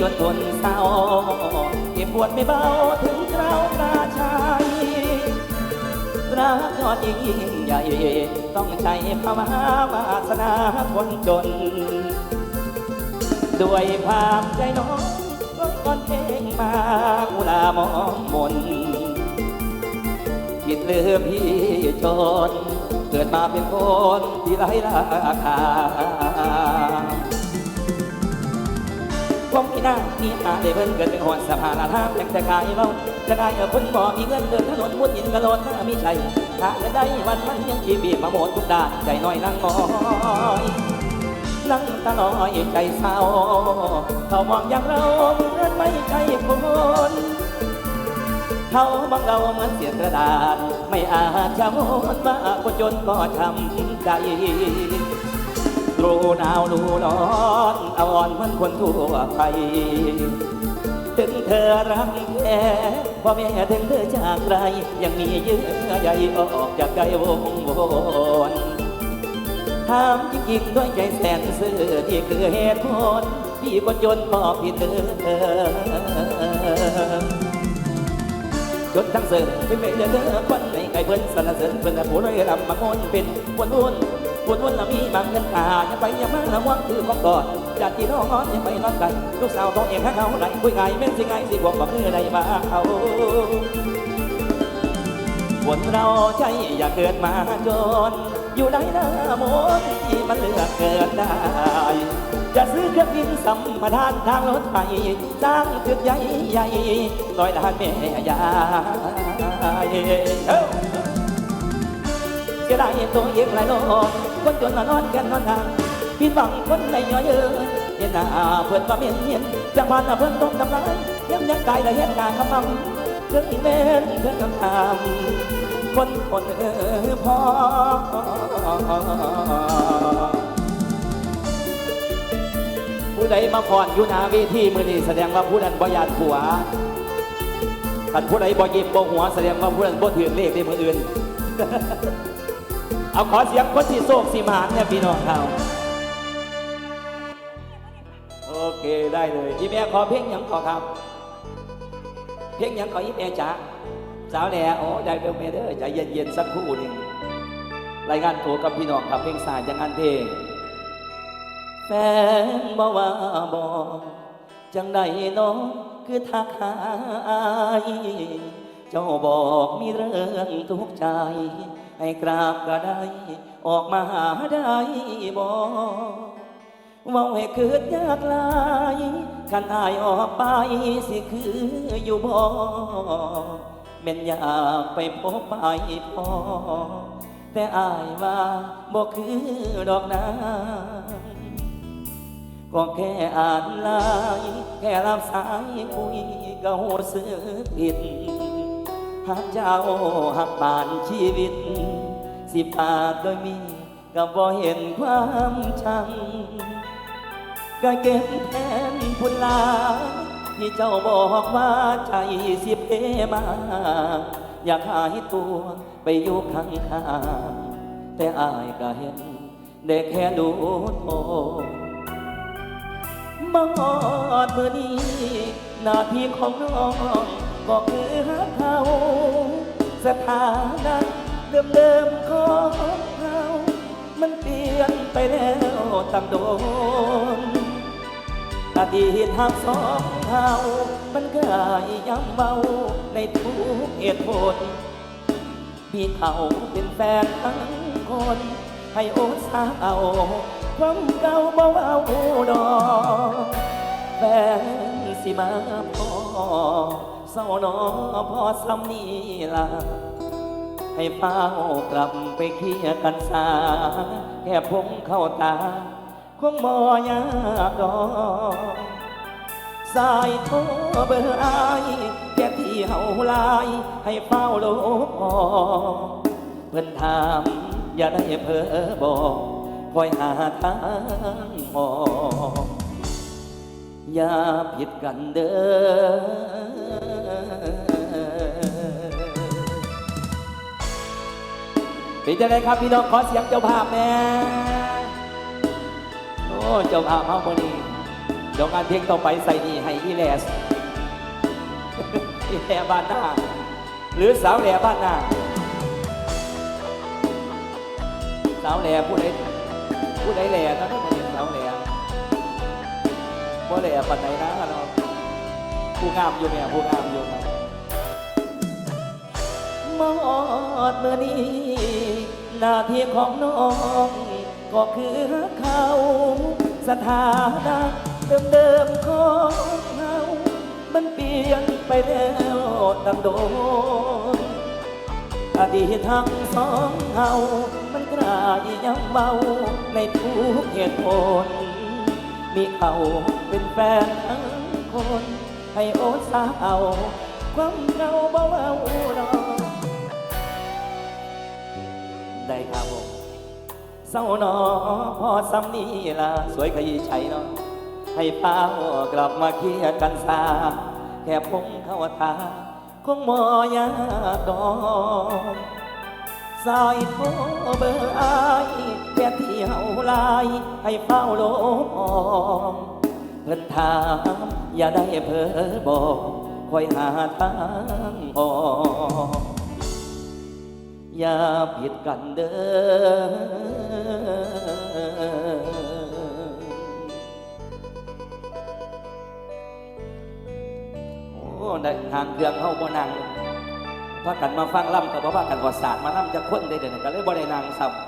จนทนเศร้าเก็บปวดไม่เบาถึงคราวกาชัยรักยอดยิ่งใหญ่ ต้องใจภาวนาบาสนาคนจน ด้วยความใจน้องร้อยก่อนเพลงมาอุลามองมนคิดลืมพี่จน เกิดมาเป็นคนที่ไร้ราคา ผมพี่นางนี่อาได้เพิ่นเกิดเป็นหอนสภาลาทางยังจะกายเมาจะได้เออคนบ่มีเงินเดินถนนมุดอินกระโดดถ้ามีใจถ้าจะได้วันมันยังชีบีบมาหมดทุกด้านใจน้อยนั่งน้อยนั่งตาลอยใจเศร้าเขามองอย่างเราเหมือนไม่ใช่คนเขาบังเราเหมือนเสียกระดาษ ไม่อาจจะมดว่าคนจนก็ช้ำใจ รู้หนาวรู้ร้อนอ่อนเหมือนคนทั่วไป ถึงเธอรักแท้พ่อแม่ถึงเธอจากไรยังมีเยื่อใยออกจากใจวงวนถามจริงๆด้วยใจแสนซื่อที่คือเหตุผลพี่คนจนพอพี่เธอจนทั้งเสือไม่เลือเด้อคนในไก่เพิ่นสนเสริญเพิ่นผู้ร้อยลำมาคนเป็นวนวน วนวนละมีบางเงินตาอย่าไปอย่ามาระวังคือของกอนญาติพี่น้องอย่าไปนอนกันลูกสาวต้องเองให้เขาไหลคุยไงแม่นสิไงสิบอกบอกคือใดมาเอาคนเราใจอย่าเกิดมาจน อยู่ในหน้ามนที่มันเลือกเกิดได้จะซื้อเครื่องบินสัมปทานทางรถไฟสร้างตึกใหญ่ใหญ่ลอยด่านแม่ยายเอ้าเสียดายตัวเองหลายโล คนจนนอนกันนอนทางผิดหวังคนในย่อเยอะเห็นหน้าเพื่อนมาเมียนเมียนจังหวัดเพื่อนต้องทำร้ายย้ำยักกายและเหตุการณ์คำนำเครื่องอีเมนเครื่องคำถามคนคนเออพอผู้ใดมาพรอยู่นาเวทีมือนี้แสดงว่าผู้นั้นบ่ยานผัวคันผู้ใดบ่ยิ้มบ่หัวแสดงว่าผู้นั้นบ่ถือเลขในมืออื่น เอาขอเสียงคนที่โศกสีมานเนี่ยพี่น้องเขาโอเคได้เลยอีแม่ขอเพลงหยังขอครับ เพลงหยังขออีแม่จ๋าสาวแหล่โอ้ได้เด้อแม่เด้อใจเย็นๆสักครู่หนึ่งรายงานตัวกับพี่น้องกับเพลงสายจากงานเพลงแฟนบอกว่าบอกจังใดน้องคือทักหาอาย เจ้าบอกมีเรื่องทุกข์ใจ ให้กราบก็ได้ ออกมาหาได้บอกว่าให้เกิดยากลายขันอายออกไปสิคืออยู่บ่แม่นอยากไปพบไปพอแต่อายว่าบ่คือดอกนาก็แค่อ่านไลน์แค่รับสายคุยก็โหสึกผิด หากเจ้าหักบานชีวิต สิปาดโดยมีก็บ่เห็นความชังก็เก็บแทนพุนลาที่เจ้าบอกว่าใจสิบเพมา อยากหายตัวไปอยู่ข้างๆแต่อายก็เห็นได้แค่ดูโทษมาหอดมือนี้หน้าที่ของน้อง ก็คือหาเขาสถานะเดิมๆของเรามันเปลี่ยนไปแล้วตั้งโดนอดีตทางสองเรามันกลายย้ำเบาในทุกเหตุผล มีเขาเป็นแฟนทั้งคน ให้โอดสาวความเก่าเบ่เอาดอกแฟนสิมาพอ ศร้าหนอพอซ้ำนี่ล่ะให้เฝ้ากลับไปเคลียกันสาแค่พงเข้าตา คงบ่ยากดอกสายโทรเบอร์อายแค่ที่เฮาลาย ให้เฝ้าโลบอเพิ่นถามอย่าได้เพ้อบอกคอยหาทางออกอย่าผิดกันเด้อ เป็นยังไงครับพี่น้องขอเสียงเจ้าภาพแน่โอ้เจ้าภาพเฮามื้อนี้เดี๋ยวงานเพลงต่อไปใส่นี่ให้อีแลสอีแลบ้านหน้าหรือสาวแหล่บ้านหน้าสาวแหล่ผู้ใดผู้ใดแหล่นะไม่เป็นสาวแหล่บ่แหล่ปันไหนนะเราะ ผู้งามอยู่เนี่ยผู้งามอยู่ครับหมอดเมื่อนี้หน้าที่ของน้อง ก็คือเขาสถานะเดิมๆของเรามันเปลี่ยนไปแล้วตั้งโดนอดีตทั้งสองเฮามันกลายยังเบาในทุกเหตุผล มีเขาเป็นแฟนทั้งคน ให้โอดสาวความเงาเบาๆรอได้ครับผมเศร้าหนอพอซ้ำนี่ละสวยขยี้ใจเนาะให้ป้ากลับมาเคลียร์กันซาแค่พงเข้าทาคงมอยาดอกสายโทเบอร์อายแค่เที่ยวไลายให้เฝ้าโลบออ เพิ่นถามอย่าได้เพ้อบอกคอยหาทางออกอย่าผิดกันเด้อโอ้ได้ทางเครื่องเข้าบ่นั่งพากันมาฟังล่ำกับว่ากันกอดศาสตร์มาล่ำจะค้นได้เดี๋ยวนี้ก็เลยบ่ได้นั่งซ้ำ